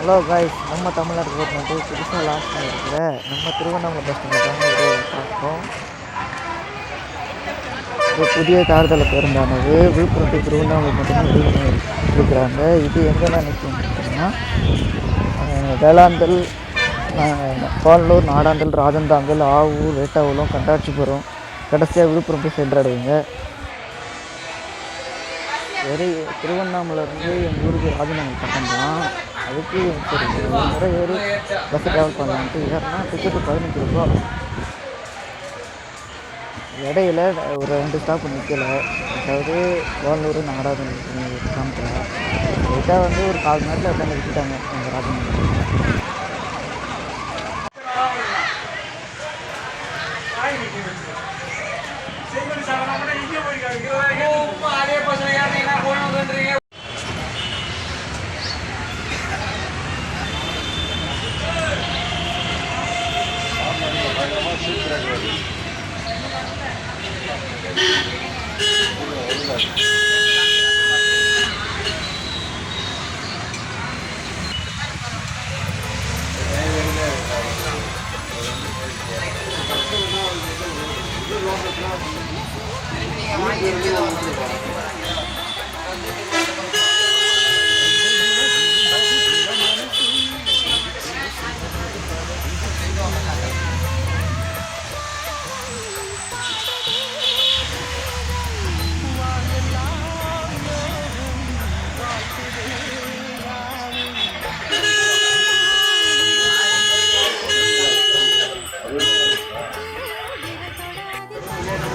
Hello guys நம்ம Tamil Nadu government புதுசாக launch பண்ணியிருக்கிற நம்ம திருவண்ணாமலை பஸ் ஸ்டாண்டில் தாங்க ஒரு பார்க்குறோம் புதிய தாழ்தள பேருந்தானது. விழுப்புரம் திருவண்ணாமலை மட்டும்தான் இருக்கிறாங்க. இது எங்கெல்லாம் நிற்கும் பார்த்தீங்கன்னா வேளாந்தல் அஹ், பாலூர் நாடாந்தல் ராஜந்தாங்கல் ஆவூர் வேட்டாவூலம் கண்டாட்சிபுரம். கடைசியாக விழுப்புரம் போய் சென்றடைவீங்க. வெறும் திருவண்ணாமலை இருந்து எங்கள் ஊருக்கு ராஜநாமல் பக்கம் தான் அதுக்கு சரி ஒரு முறை ஏறி பஸ் ட்ராவல் பண்ணலான்ட்டு ஏறினா டிக்கெட்டு பதினஞ்சு ரூபா. இடையில ஒரு ரெண்டு ஸ்டாப் நிற்கல அதாவது கோலூர் நாடாதன் காமிக்கல லைட்டாக வந்து ஒரு கால் மணி நேரத்தில் உட்காந்து விட்டுட்டாங்க எங்கள் ராஜநாமல் டிராஃபிக்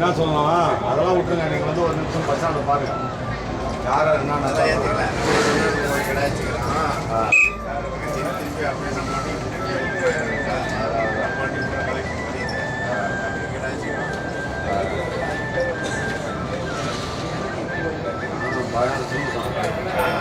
என்ன சொல்லலாம் அதெல்லாம் விட்டுருங்க. நீங்கள் வந்து ஒரு நிமிஷம் பஸ் ஸ்டாண்டை பாருங்கள் யாராக இருந்தால் நல்லா ஏற்றுக்கலாம் பதினாறு